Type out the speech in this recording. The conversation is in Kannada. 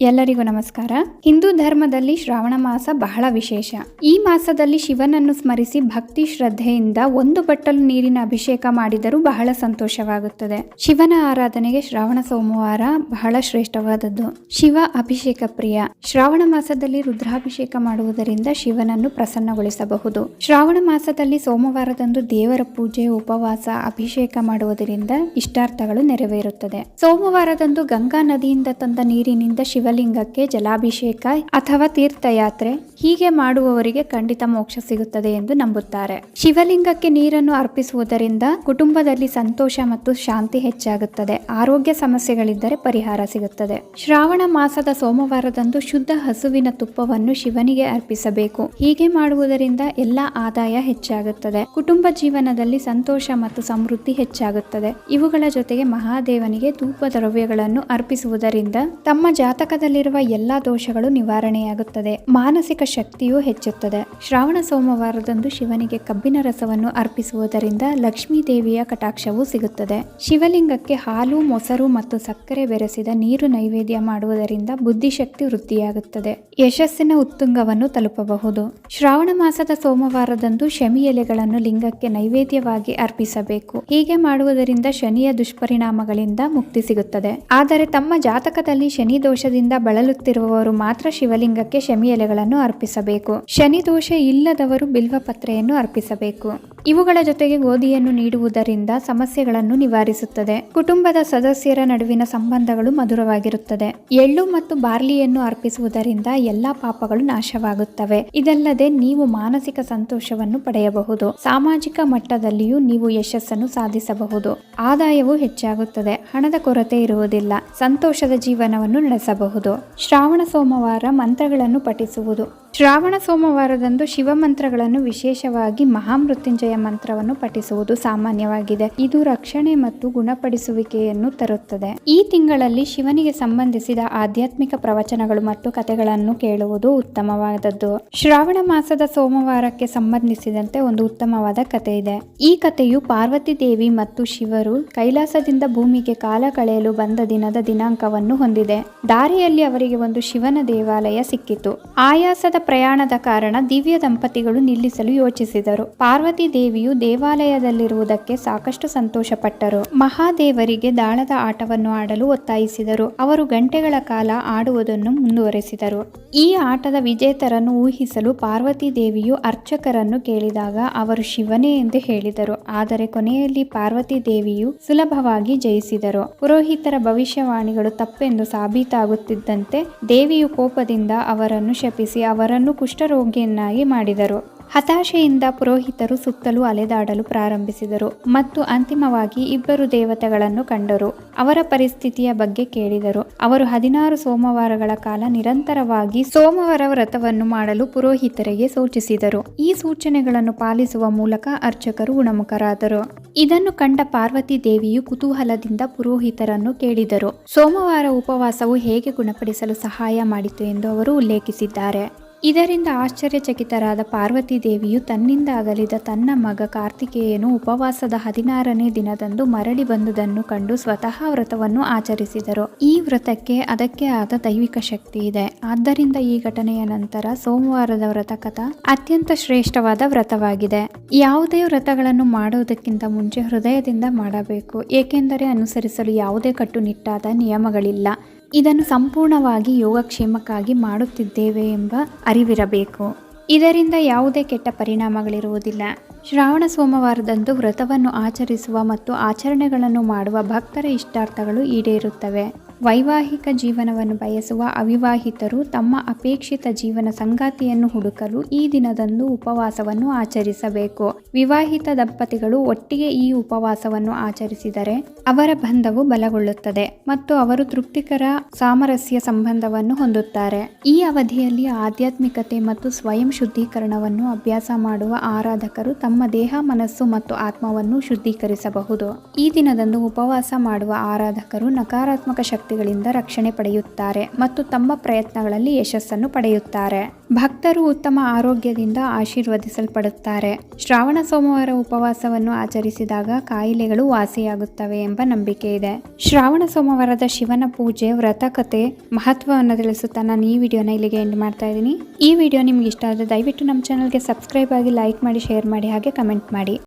ಎಲ್ಲರಿಗೂ ನಮಸ್ಕಾರ. ಹಿಂದೂ ಧರ್ಮದಲ್ಲಿ ಶ್ರಾವಣ ಮಾಸ ಬಹಳ ವಿಶೇಷ. ಈ ಮಾಸದಲ್ಲಿ ಶಿವನನ್ನು ಸ್ಮರಿಸಿ ಭಕ್ತಿ ಶ್ರದ್ಧೆಯಿಂದ ಒಂದು ಬಟ್ಟಲು ನೀರಿನ ಅಭಿಷೇಕ ಮಾಡಿದರೂ ಬಹಳ ಸಂತೋಷವಾಗುತ್ತದೆ. ಶಿವನ ಆರಾಧನೆಗೆ ಶ್ರಾವಣ ಸೋಮವಾರ ಬಹಳ ಶ್ರೇಷ್ಠವಾದದ್ದು. ಶಿವ ಅಭಿಷೇಕ ಪ್ರಿಯ. ಶ್ರಾವಣ ಮಾಸದಲ್ಲಿ ರುದ್ರಾಭಿಷೇಕ ಮಾಡುವುದರಿಂದ ಶಿವನನ್ನು ಪ್ರಸನ್ನಗೊಳಿಸಬಹುದು. ಶ್ರಾವಣ ಮಾಸದಲ್ಲಿ ಸೋಮವಾರದಂದು ದೇವರ ಪೂಜೆ, ಉಪವಾಸ, ಅಭಿಷೇಕ ಮಾಡುವುದರಿಂದ ಇಷ್ಟಾರ್ಥಗಳು ನೆರವೇರುತ್ತದೆ. ಸೋಮವಾರದಂದು ಗಂಗಾ ನದಿಯಿಂದ ತಂದ ನೀರಿನಿಂದ ಶಿವಲಿಂಗಕ್ಕೆ ಜಲಾಭಿಷೇಕ ಅಥವಾ ತೀರ್ಥಯಾತ್ರೆ ಹೀಗೆ ಮಾಡುವವರಿಗೆ ಖಂಡಿತ ಮೋಕ್ಷ ಸಿಗುತ್ತದೆ ಎಂದು ನಂಬುತ್ತಾರೆ. ಶಿವಲಿಂಗಕ್ಕೆ ನೀರನ್ನು ಅರ್ಪಿಸುವುದರಿಂದ ಕುಟುಂಬದಲ್ಲಿ ಸಂತೋಷ ಮತ್ತು ಶಾಂತಿ ಹೆಚ್ಚಾಗುತ್ತದೆ. ಆರೋಗ್ಯ ಸಮಸ್ಯೆಗಳಿದ್ದರೆ ಪರಿಹಾರ ಸಿಗುತ್ತದೆ. ಶ್ರಾವಣ ಮಾಸದ ಸೋಮವಾರದಂದು ಶುದ್ಧ ಹಸುವಿನ ತುಪ್ಪವನ್ನು ಶಿವನಿಗೆ ಅರ್ಪಿಸಬೇಕು. ಹೀಗೆ ಮಾಡುವುದರಿಂದ ಎಲ್ಲ ಆದಾಯ ಹೆಚ್ಚಾಗುತ್ತದೆ. ಕುಟುಂಬ ಜೀವನದಲ್ಲಿ ಸಂತೋಷ ಮತ್ತು ಸಮೃದ್ಧಿ ಹೆಚ್ಚಾಗುತ್ತದೆ. ಇವುಗಳ ಜೊತೆಗೆ ಮಹಾದೇವನಿಗೆ ತೂಪ ದ್ರವ್ಯಗಳನ್ನು ಅರ್ಪಿಸುವುದರಿಂದ ತಮ್ಮ ಜಾತಕದಲ್ಲಿರುವ ಎಲ್ಲಾ ದೋಷಗಳು ನಿವಾರಣೆಯಾಗುತ್ತದೆ. ಮಾನಸಿಕ ಶಕ್ತಿಯು ಹೆಚ್ಚುತ್ತದೆ. ಶ್ರಾವಣ ಸೋಮವಾರದಂದು ಶಿವನಿಗೆ ಕಬ್ಬಿನ ರಸವನ್ನು ಅರ್ಪಿಸುವುದರಿಂದ ಲಕ್ಷ್ಮೀ ದೇವಿಯ ಕಟಾಕ್ಷವು ಸಿಗುತ್ತದೆ. ಶಿವಲಿಂಗಕ್ಕೆ ಹಾಲು, ಮೊಸರು ಮತ್ತು ಸಕ್ಕರೆ ಬೆರೆಸಿದ ನೀರು ನೈವೇದ್ಯ ಮಾಡುವುದರಿಂದ ಬುದ್ಧಿಶಕ್ತಿ ವೃದ್ಧಿಯಾಗುತ್ತದೆ. ಯಶಸ್ಸಿನ ಉತ್ತುಂಗವನ್ನು ತಲುಪಬಹುದು. ಶ್ರಾವಣ ಮಾಸದ ಸೋಮವಾರದಂದು ಶಮಿ ಎಲೆಗಳನ್ನು ಲಿಂಗಕ್ಕೆ ನೈವೇದ್ಯವಾಗಿ ಅರ್ಪಿಸಬೇಕು. ಹೀಗೆ ಮಾಡುವುದರಿಂದ ಶನಿಯ ದುಷ್ಪರಿಣಾಮಗಳಿಂದ ಮುಕ್ತಿ ಸಿಗುತ್ತದೆ. ಆದರೆ ತಮ್ಮ ಜಾತಕದಲ್ಲಿ ಶನಿ ದೋಷದಿಂದ ಬಳಲುತ್ತಿರುವವರು ಮಾತ್ರ ಶಿವಲಿಂಗಕ್ಕೆ ಶಮಿ ಎಲೆಗಳನ್ನು ಅರ್ಪಿಸಬೇಕು. ಶನಿ ದೋಷ ಇಲ್ಲದವರು ಬಿಲ್ವ ಪತ್ರೆಯನ್ನು ಅರ್ಪಿಸಬೇಕು. ಇವುಗಳ ಜೊತೆಗೆ ಗೋಧಿಯನ್ನು ನೀಡುವುದರಿಂದ ಸಮಸ್ಯೆಗಳನ್ನು ನಿವಾರಿಸುತ್ತದೆ. ಕುಟುಂಬದ ಸದಸ್ಯರ ನಡುವಿನ ಸಂಬಂಧಗಳು ಮಧುರವಾಗಿರುತ್ತದೆ. ಎಳ್ಳು ಮತ್ತು ಬಾರ್ಲಿಯನ್ನು ಅರ್ಪಿಸುವುದರಿಂದ ಎಲ್ಲಾ ಪಾಪಗಳು ನಾಶವಾಗುತ್ತವೆ. ಇದಲ್ಲದೆ ನೀವು ಮಾನಸಿಕ ಸಂತೋಷವನ್ನು ಪಡೆಯಬಹುದು. ಸಾಮಾಜಿಕ ಮಟ್ಟದಲ್ಲಿಯೂ ನೀವು ಯಶಸ್ಸನ್ನು ಸಾಧಿಸಬಹುದು. ಆದಾಯವು ಹೆಚ್ಚಾಗುತ್ತದೆ. ಹಣದ ಕೊರತೆ ಇರುವುದಿಲ್ಲ. ಸಂತೋಷದ ಜೀವನವನ್ನು ನಡೆಸಬಹುದು. ಶ್ರಾವಣ ಸೋಮವಾರ ಮಂತ್ರಗಳನ್ನು ಪಠಿಸುವುದು. ಶ್ರಾವಣ ಸೋಮವಾರದಂದು ಶಿವ ಮಂತ್ರಗಳನ್ನು ವಿಶೇಷವಾಗಿ ಮಹಾಮೃತ್ಯುಂಜಯ ಮಂತ್ರವನ್ನು ಪಠಿಸುವುದು ಸಾಮಾನ್ಯವಾಗಿದೆ. ಇದು ರಕ್ಷಣೆ ಮತ್ತು ಗುಣಪಡಿಸುವಿಕೆಯನ್ನು ತರುತ್ತದೆ. ಈ ತಿಂಗಳಲ್ಲಿ ಶಿವನಿಗೆ ಸಂಬಂಧಿಸಿದ ಆಧ್ಯಾತ್ಮಿಕ ಪ್ರವಚನಗಳು ಮತ್ತು ಕಥೆಗಳನ್ನು ಕೇಳುವುದು ಉತ್ತಮವಾದದ್ದು. ಶ್ರಾವಣ ಮಾಸದ ಸೋಮವಾರಕ್ಕೆ ಸಂಬಂಧಿಸಿದಂತೆ ಒಂದು ಉತ್ತಮವಾದ ಕಥೆ ಇದೆ. ಈ ಕಥೆಯು ಪಾರ್ವತಿ ದೇವಿ ಮತ್ತು ಶಿವರು ಕೈಲಾಸದಿಂದ ಭೂಮಿಗೆ ಕಾಲ ಕಳೆಯಲು ಬಂದ ದಿನದ ದಿನಾಂಕವನ್ನು ಹೊಂದಿದೆ. ದಾರಿಯಲ್ಲಿ ಅವರಿಗೆ ಒಂದು ಶಿವನ ದೇವಾಲಯ ಸಿಕ್ಕಿತು. ಆಯಾಸದ ಪ್ರಯಾಣದ ಕಾರಣ ದಿವ್ಯ ದಂಪತಿಗಳು ನಿಲ್ಲಿಸಲು ಯೋಚಿಸಿದರು. ಪಾರ್ವತಿ ದೇವಿಯು ದೇವಾಲಯದಲ್ಲಿರುವುದಕ್ಕೆ ಸಾಕಷ್ಟು ಸಂತೋಷಪಟ್ಟರು. ಮಹಾದೇವರಿಗೆ ದಾಳದ ಆಟವನ್ನು ಆಡಲು ಒತ್ತಾಯಿಸಿದರು. ಅವರು ಗಂಟೆಗಳ ಕಾಲ ಆಡುವುದನ್ನು ಮುಂದುವರೆಸಿದರು. ಈ ಆಟದ ವಿಜೇತರನ್ನು ಊಹಿಸಲು ಪಾರ್ವತಿ ದೇವಿಯು ಅರ್ಚಕರನ್ನು ಕೇಳಿದಾಗ ಅವರು ಶಿವನೇ ಎಂದು ಹೇಳಿದರು. ಆದರೆ ಕೊನೆಯಲ್ಲಿ ಪಾರ್ವತಿ ದೇವಿಯು ಸುಲಭವಾಗಿ ಜಯಿಸಿದರು. ಪುರೋಹಿತರ ಭವಿಷ್ಯವಾಣಿಗಳು ತಪ್ಪೆಂದು ಸಾಬೀತಾಗುತ್ತಿದ್ದಂತೆ ದೇವಿಯು ಕೋಪದಿಂದ ಅವರನ್ನು ಶಪಿಸಿ ಅವರನ್ನು ಕುಷ್ಠರೋಗಿಯನ್ನಾಗಿ ಮಾಡಿದರು. ಹತಾಶೆಯಿಂದ ಪುರೋಹಿತರು ಸುತ್ತಲೂ ಅಲೆದಾಡಲು ಪ್ರಾರಂಭಿಸಿದರು ಮತ್ತು ಅಂತಿಮವಾಗಿ ಇಬ್ಬರು ದೇವತೆಗಳನ್ನು ಕಂಡರು. ಅವರ ಪರಿಸ್ಥಿತಿಯ ಬಗ್ಗೆ ಕೇಳಿದರು. ಅವರು ಹದಿನಾರು ಸೋಮವಾರಗಳ ಕಾಲ ನಿರಂತರವಾಗಿ ಸೋಮವಾರ ವ್ರತವನ್ನು ಮಾಡಲು ಪುರೋಹಿತರಿಗೆ ಸೂಚಿಸಿದರು. ಈ ಸೂಚನೆಗಳನ್ನು ಪಾಲಿಸುವ ಮೂಲಕ ಅರ್ಚಕರು ಗುಣಮುಖರಾದರು. ಇದನ್ನು ಕಂಡ ಪಾರ್ವತಿ ದೇವಿಯು ಕುತೂಹಲದಿಂದ ಪುರೋಹಿತರನ್ನು ಕೇಳಿದರು. ಸೋಮವಾರ ಉಪವಾಸವು ಹೇಗೆ ಗುಣಪಡಿಸಲು ಸಹಾಯ ಮಾಡಿತು ಎಂದು ಅವರು ಉಲ್ಲೇಖಿಸಿದ್ದಾರೆ. ಇದರಿಂದ ಆಶ್ಚರ್ಯಚಕಿತರಾದ ಪಾರ್ವತಿ ದೇವಿಯು ತನ್ನಿಂದ ಅಗಲಿದ ತನ್ನ ಮಗ ಕಾರ್ತಿಕೇಯನು ಉಪವಾಸದ ಹದಿನಾರನೇ ದಿನದಂದು ಮರಳಿ ಬಂದುದನ್ನು ಕಂಡು ಸ್ವತಃ ವ್ರತವನ್ನು ಆಚರಿಸಿದರು. ಈ ವ್ರತಕ್ಕೆ ಅದಕ್ಕೆ ಆದ ದೈವಿಕ ಶಕ್ತಿ ಇದೆ. ಆದ್ದರಿಂದ ಈ ಘಟನೆಯ ನಂತರ ಸೋಮವಾರದ ವ್ರತಕಥ ಅತ್ಯಂತ ಶ್ರೇಷ್ಠವಾದ ವ್ರತವಾಗಿದೆ. ಯಾವುದೇ ವ್ರತಗಳನ್ನು ಮಾಡುವುದಕ್ಕಿಂತ ಮುಂಚೆ ಹೃದಯದಿಂದ ಮಾಡಬೇಕು, ಏಕೆಂದರೆ ಅನುಸರಿಸಲು ಯಾವುದೇ ಕಟ್ಟುನಿಟ್ಟಾದ ನಿಯಮಗಳಿಲ್ಲ. ಇದನ್ನು ಸಂಪೂರ್ಣವಾಗಿ ಯೋಗಕ್ಷೇಮಕ್ಕಾಗಿ ಮಾಡುತ್ತಿದ್ದೇವೆ ಎಂಬ ಅರಿವಿರಬೇಕು. ಇದರಿಂದ ಯಾವುದೇ ಕೆಟ್ಟ ಪರಿಣಾಮಗಳಿರುವುದಿಲ್ಲ. ಶ್ರಾವಣ ಸೋಮವಾರದಂದು ವ್ರತವನ್ನು ಆಚರಿಸುವ ಮತ್ತು ಆಚರಣೆಗಳನ್ನು ಮಾಡುವ ಭಕ್ತರ ಇಷ್ಟಾರ್ಥಗಳು ಈಡೇರುತ್ತವೆ. ವೈವಾಹಿಕ ಜೀವನವನ್ನು ಬಯಸುವ ಅವಿವಾಹಿತರು ತಮ್ಮ ಅಪೇಕ್ಷಿತ ಜೀವನ ಸಂಗಾತಿಯನ್ನು ಹುಡುಕಲು ಈ ದಿನದಂದು ಉಪವಾಸವನ್ನು ಆಚರಿಸಬೇಕು. ವಿವಾಹಿತ ದಂಪತಿಗಳು ಒಟ್ಟಿಗೆ ಈ ಉಪವಾಸವನ್ನು ಆಚರಿಸಿದರೆ ಅವರ ಬಂಧವು ಬಲಗೊಳ್ಳುತ್ತದೆ ಮತ್ತು ಅವರು ತೃಪ್ತಿಕರ ಸಾಮರಸ್ಯ ಸಂಬಂಧವನ್ನು ಹೊಂದುತ್ತಾರೆ. ಈ ಅವಧಿಯಲ್ಲಿ ಆಧ್ಯಾತ್ಮಿಕತೆ ಮತ್ತು ಸ್ವಯಂ ಶುದ್ಧೀಕರಣವನ್ನು ಅಭ್ಯಾಸ ಮಾಡುವ ಆರಾಧಕರು ತಮ್ಮ ದೇಹ, ಮನಸ್ಸು ಮತ್ತು ಆತ್ಮವನ್ನು ಶುದ್ಧೀಕರಿಸಬಹುದು. ಈ ದಿನದಂದು ಉಪವಾಸ ಮಾಡುವ ಆರಾಧಕರು ನಕಾರಾತ್ಮಕ ಶಕ್ತಿ ಶಕ್ತಿಗಳಿಂದ ರಕ್ಷಣೆ ಪಡೆಯುತ್ತಾರೆ ಮತ್ತು ತಮ್ಮ ಪ್ರಯತ್ನಗಳಲ್ಲಿ ಯಶಸ್ಸನ್ನು ಪಡೆಯುತ್ತಾರೆ. ಭಕ್ತರು ಉತ್ತಮ ಆರೋಗ್ಯದಿಂದ ಆಶೀರ್ವದಿಸಲ್ಪಡುತ್ತಾರೆ. ಶ್ರಾವಣ ಸೋಮವಾರ ಉಪವಾಸವನ್ನು ಆಚರಿಸಿದಾಗ ಕಾಯಿಲೆಗಳು ವಾಸಿಯಾಗುತ್ತವೆ ಎಂಬ ನಂಬಿಕೆ ಇದೆ. ಶ್ರಾವಣ ಸೋಮವಾರದ ಶಿವನ ಪೂಜೆ, ವ್ರತ, ಕಥೆ ಮಹತ್ವವನ್ನು ತಿಳಿಸುತ್ತಾ ನಾನು ಈ ವಿಡಿಯೋನ ಇಲ್ಲಿಗೆ ಎಂಡ್ ಮಾಡ್ತಾ ಇದ್ದೀನಿ. ಈ ವಿಡಿಯೋ ನಿಮ್ಗೆ ಇಷ್ಟ ಆದರೆ ದಯವಿಟ್ಟು ನಮ್ಮ ಚಾನಲ್ಗೆ ಸಬ್ಸ್ಕ್ರೈಬ್ ಆಗಿ ಲೈಕ್ ಮಾಡಿ ಶೇರ್ ಮಾಡಿ, ಹಾಗೆ ಕಮೆಂಟ್ ಮಾಡಿ.